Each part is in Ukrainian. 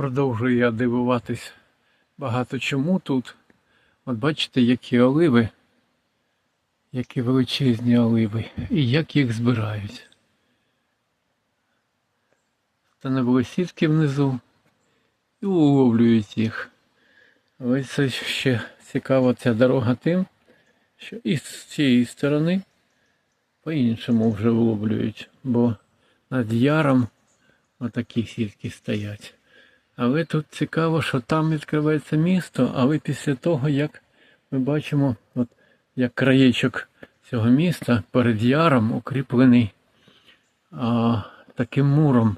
Продовжую я дивуватись багато чому тут. От бачите, які оливи, які величезні оливи, і як їх збирають. Встановили сітки внизу і уловлюють їх. Ось це ще цікаво ця дорога тим, що і з цієї сторони по-іншому вже виловлюють, бо над яром отакі сітки стоять. Але тут цікаво, що там відкривається місто, але після того, як ми бачимо, от як краєчок цього міста перед яром укріплений а, таким муром.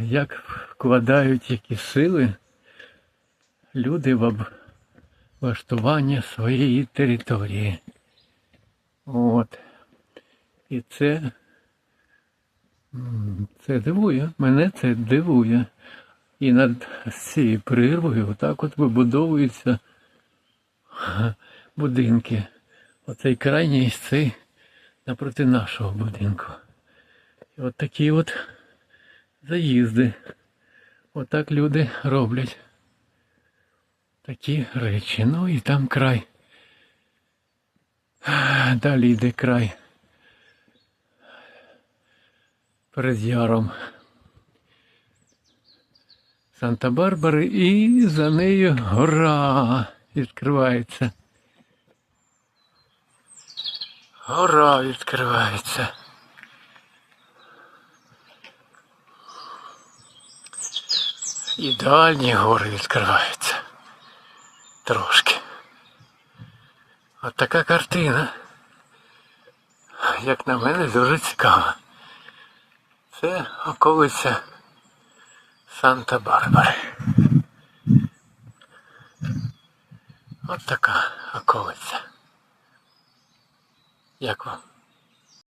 Як вкладають які сили люди в облаштування своєї території. От. І це Це дивує, мене це дивує. І над цією прірвою отак от вибудовуються будинки. Оцей крайній цей напроти нашого будинку. І от такі от заїзди. Отак люди роблять. Такі речі. Ну і там край. Далі йде край перед яром Санта-Барбари і за нею гора відкривається. Гора відкривається. І дальні гори відкриваються. Трошки. От така картина. Як на мене, дуже цікава. Це околиця Санта-Барбари. От така околиця. Як вам?